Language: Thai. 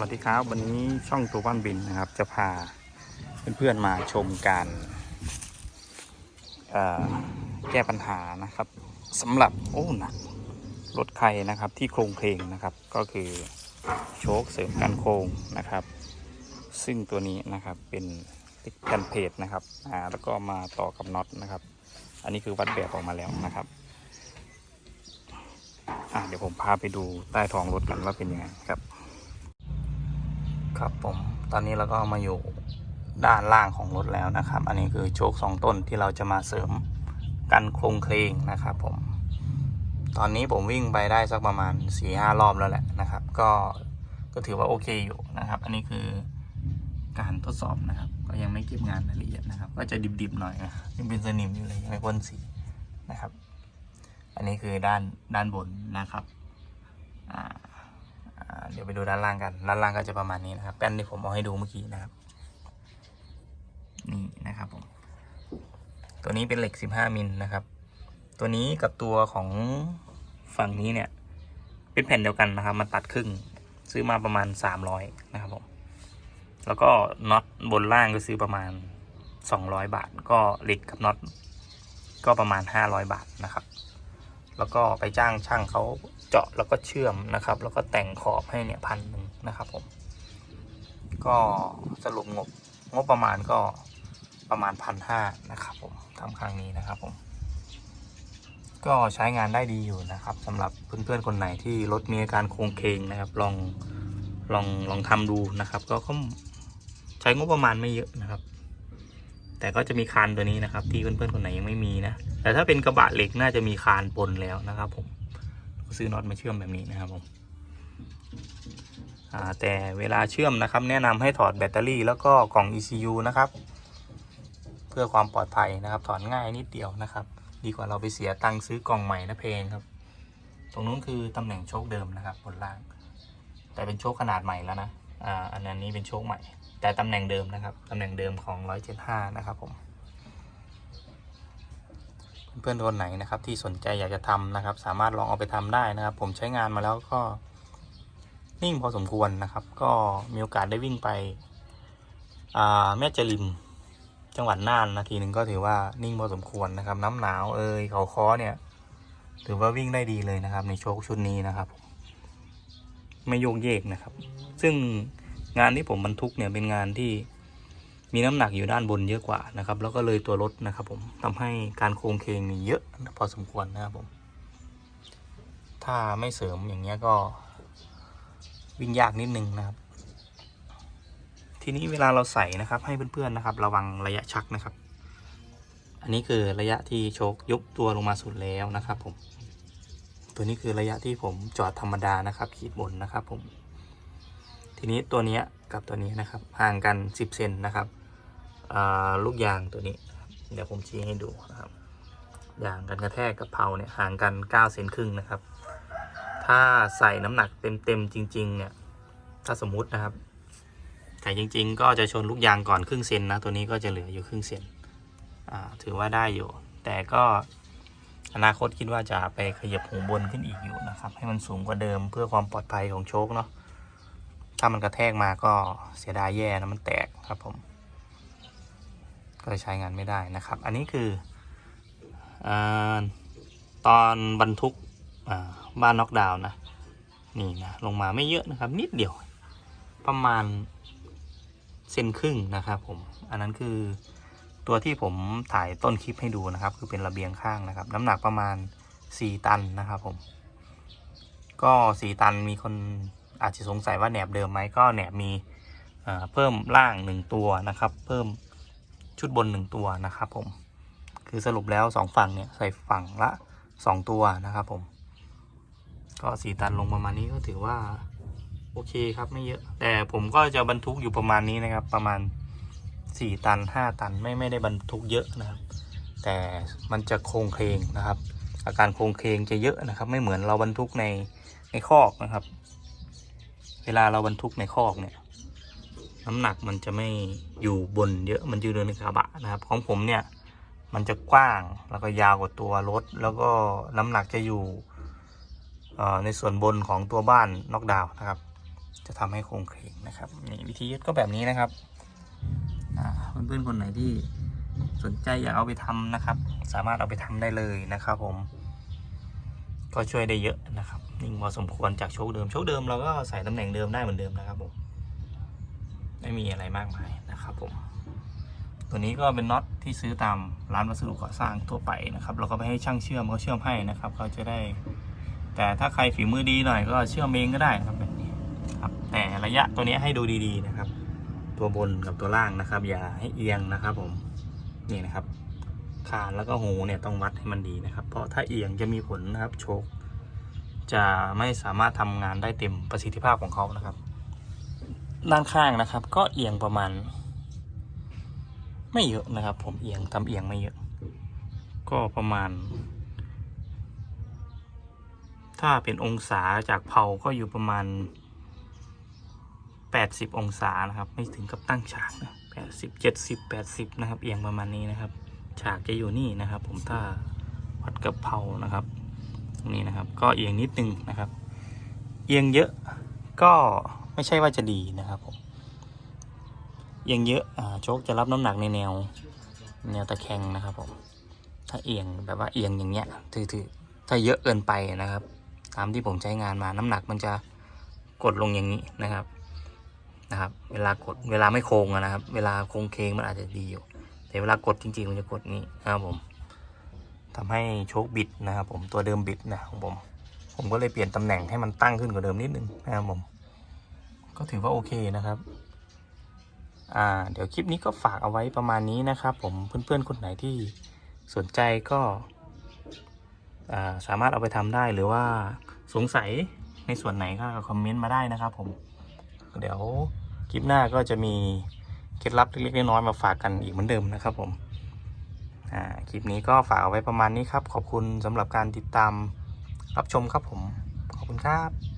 วัสดีครับ วันนี้ช่องตัวบ้านบินนะครับ จะพาเพื่อนๆมาชมการแก้ปัญหานะครับสำหรับโอ้หนักรถใครนะครับที่โครงเพลงนะครับ ก็คือโชคเสริมกันโค้งนะครับ ซึ่งตัวนี้นะครับเป็นติดแผ่นเพจนะครับอ่าแล้วก็มาต่อกับน็อตนะครับ อันนี้คือวัดแบบออกมาแล้วนะครับอะเดี๋ยวผมพาไปดูใต้ท้องรถกันว่าเป็นยังไงครับ ครับผมตอนนี้เราก็มาอยู่ด้านล่างของรถแล้วนะครับ อันนี้คือโชคสองต้นที่เราจะมาเสริมกันโครงเคลงนะครับ ผม ตอนนี้ผมวิ่งไปได้สักประมาณ4ีห้ารอบแล้วแหละนะครับ ก็ก็ถือว่าโอเคอยู่นะครับ อันนี้คือการทดสอบนะครับ ก็ยังไม่เก็บงานรายละเอียดนะครับ ก็จะดิบๆหน่อยนะยังเป็นสนิมอยู่เลยยังไม่พ่นสีนะครับ อันนี้คือด้านด้านบนนะครับ เดี๋ยวไปดูด้านล่างกัน ด้านล่างก็จะประมาณนี้นะครับแป้นที่ผมเอาให้ดูเมื่อกี้นะครับ นี่นะครับผม ตัวนี้เป็นเหล็ก 15มิลนะครับ ตัวนี้กับตัวของฝั่งนี้เนี่ย เป็นแผ่นเดียวกันนะครับ มาตัดครึ่ง ซื้อมาประมาณ 300 นะครับผม แล้วก็น็อตบนล่างก็ซื้อประมาณ 200 บาท ก็เหล็กกับน็อตก็ประมาณ 500 บาทนะครับ แล้วก็ไปจ้างช่างเขาเจาะแล้วก็เชื่อมนะครับ แล้วก็แต่งขอบให้เนี่ยพันหนึ่งนะครับผม ก็สรุปงบงบประมาณก็ประมาณพันห้านะครับผมทำครั้งนี้นะครับผม ก็ใช้งานได้ดีอยู่นะครับสำหรับเพื่อนๆคนไหนที่รถมีอาการโครงเคงนะครับ ลองลองลองทำดูนะครับ ก็ใช้งบประมาณไม่เยอะนะครับ แต่ก็จะมีคานตัวนี้นะครับ ที่เพื่อนๆคนไหนยังไม่มีนะ แต่ถ้าเป็นกระบะเหล็กน่าจะมีคานปนแล้วนะครับ ผมซื้อน็อตมาเชื่อมแบบนี้นะครับผมแต่เวลาเชื่อมนะครับ แนะนำให้ถอดแบตเตอรี่แล้วก็กล่อง ECU นะครับ เพื่อความปลอดภัยนะครับ ถอดง่ายนิดเดียวนะครับ ดีกว่าเราไปเสียตังค์ซื้อกล่องใหม่นะเพลงครับ ตรงนู้นคือตำแหน่งโชคเดิมนะครับบนล่าง แต่เป็นโชคขนาดใหม่แล้วนะอ่าอันนั้นนี้เป็นโชคใหม่ แต่ตำแหน่งเดิมนะครับ ตำแหน่งเดิมของ175นะครับผมเพื่อนๆคนไหนนะครับ ที่สนใจอยากจะทำนะครับ สามารถลองเอาไปทำได้นะครับ ผมใช้งานมาแล้วก็นิ่งพอสมควรนะครับ ก็มีโอกาสได้วิ่งไปแม่จริมจังหวัดน่านนาทีหนึ่งก็ถือว่านิ่งพอสมควรนะครับ น้ำหนาวเอ่ยเขาค้อเนี่ย ถือว่าวิ่งได้ดีเลยนะครับ ในโชคชุดนี้นะครับ ไม่โยกเยกนะครับ ซึ่ง งานที่ผมบรรทุกเนี่ยเป็นงานที่มีน้ำหนักอยู่ด้านบนเยอะกว่านะครับ แล้วก็เลยตัวรถนะครับ ผมทำให้การโครงเคงมีเยอะพอสมควรนะครับผม ถ้าไม่เสริมอย่างเงี้ยก็วิ่งยากนิดนึงนะครับ ทีนี้เวลาเราใส่นะครับ ให้เพื่อนๆนะครับ ระวังระยะชักนะครับ อันนี้คือระยะที่โชคยุบตัวลงมาสุดแล้วนะครับ ผม ตัวนี้คือระยะที่ผมจอดธรรมดานะครับ ขีดบนนะครับ ผม ทีนี้ตัวนี้กับตัวนี้นะครับห่างกัน 10เซนนะครับลูกยางตัวนี้ เดี๋ยวผมชี้ให้ดูนะครับยางกันกระแทกกับเพลาเนี่ยห่างกัน9เซนครึ่งนะครับ ถ้าใส่น้ำหนักเต็มๆจริง ๆ เนี่ย ถ้าสมมุตินะครับแต่จริง ๆ ก็จะชนลูกยางก่อนครึ่งเซนนะตัวนี้ก็จะเหลืออยู่ครึ่งเซนถือว่าได้อยู่ แต่ก็อนาคตคิดว่าจะไปขยับหูบนขึ้นอีกอยู่นะครับ ให้มันสูงกว่าเดิมเพื่อความปลอดภัยของโชคเนาะ ถ้ามันกระแทกมาก็เสียดายแย่นะมันแตกครับผม ก็เลยใช้งานไม่ได้นะครับ อันนี้คืออตอนบรรทุกบ้านน็อกดาวน์นะนี่นะลงมาไม่เยอะนะครับ นิดเดียวประมาณเซนครึ่งนะครับผม อันนั้นคือตัวที่ผมถ่ายต้นคลิปให้ดูนะครับ คือเป็นระเบียงข้างนะครับ น้ำหนักประมาณ 4 ตันนะครับผม ก็ 4 ตันมีคน อาจจะสงสัยว่าแหนบเดิมไหมก็แหนบมีเพิ่มล่าง 1 ตัวนะครับ เพิ่มชุดบน 1 ตัวนะครับผมคือสรุปแล้ว 2 ฝั่งเนี่ยใส่ฝั่งละ 2 ตัวนะครับผมก็สี่ตันลงประมาณนี้ก็ถือว่า โอเคครับไม่เยอะ แต่ผมก็จะบรรทุกอยู่ประมาณนี้นะครับ ประมาณ 4 ตัน 5 ตันไม่ไม่ได้บรรทุกเยอะนะครับ แต่มันจะโครงเคลงนะครับ อาการโครงเคลงจะเยอะนะครับ ไม่เหมือนเราบรรทุกในในคอกนะครับ เวลาเราบรรทุกในคอกเนี่ย น้ำหนักมันจะไม่อยู่บนเยอะมันจะอยู่ในกระบะนะครับ ของผมเนี่ย มันจะกว้างแล้วก็ยาวกว่าตัวรถ แล้วก็น้ำหนักจะอยู่ในส่วนบนของตัวบ้านนอกดาวนะครับ จะทำให้โครงเคลงนะครับนี่วิธียึดก็แบบนี้นะครับเพื่อนๆคนไหนที่สนใจอยากเอาไปทำนะครับ สามารถเอาไปทำได้เลยนะครับผม ก็ช่วยได้เยอะนะครับ นิ่งพอสมควรจากโชคเดิม โชคเดิมเราก็ใส่ตำแหน่งเดิมได้เหมือนเดิมนะครับผมไม่มีอะไรมากมายนะครับผม ตัวนี้ก็เป็นน็อตที่ซื้อตามร้านวัสดุก่อสร้างทั่วไปนะครับ เราก็ไปให้ช่างเชื่อมเขาเชื่อมให้นะครับเขาจะได้ แต่ถ้าใครฝีมือดีหน่อยก็เชื่อมเองก็ได้นะครับแบบนี้ครับ แต่ระยะตัวนี้ให้ดูดีๆนะครับ ตัวบนกับตัวล่างนะครับ อย่าให้เอียงนะครับผมนี่นะครับ คานแล้วก็หูเนี่ยต้องวัดให้มันดีนะครับ เพราะถ้าเอียงจะมีผลนะครับโชคจะไม่สามารถทำงานได้เต็มประสิทธิภาพของเขานะครับ ด้านข้างนะครับ ก็เอียงประมาณ ไม่เยอะนะครับ ผมเอียงทำเอียงไม่เยอะ ก็ประมาณ ถ้าเป็นองศาจากเผาก็อยู่ประมาณ 80 องศานะครับ ไม่ถึงกับตั้งฉากนะ80 70 80 นะครับ เอียงประมาณนี้นะครับ ฉากจะอยู่นี่นะครับ ผมถ้าวัดกับเผานะครับตรงนี้นะครับ ก็เอียงนิดนึงนะครับ เอียงเยอะก็ไม่ใช่ว่าจะดีนะครับผมเอียงเยอะอโชคจะรับน้ำหนักในแนว แนวตะแคงนะครับผมถ้าเอียงแบบว่าเอียงอย่างเงี้ยถือถ้าเยอะเกินไปนะครับ ตามที่ผมใช้งานมาน้ำหนักมันจะกดลงอย่างนี้นะครับนะครับ เวลากดเวลาไม่โค้งนะครับ เวลาโค้งเคงมันอาจจะดีอยู่ แต่เวลากดจริงๆมันจะกดนี้นะครับผมทำให้โชคบิดนะครับผมตัวเดิมบิดนะของผม ผมก็เลยเปลี่ยนตำแหน่งให้มันตั้งขึ้นกว่าเดิมนิดนึงนะครับผม ก็ถือว่าโอเคนะครับอ่าเดี๋ยวคลิปนี้ก็ฝากเอาไว้ประมาณนี้นะครับ ผมเพื่อนๆคนไหนที่สนใจก็าสามารถเอาไปทำได้หรือว่าสงสัยในส่วนไหนก็คอมเมนต์มาได้นะครับผม เดี๋ยวคลิปหน้าก็จะมี เคล็ดลับเล็กๆน้อยๆมาฝากกันอีกเหมือนเดิมนะครับผมอ่าคลิปนี้ก็ฝากเอาไว้ประมาณนี้ครับ ขอบคุณสำหรับการติดตามรับชมครับผม ขอบคุณครับ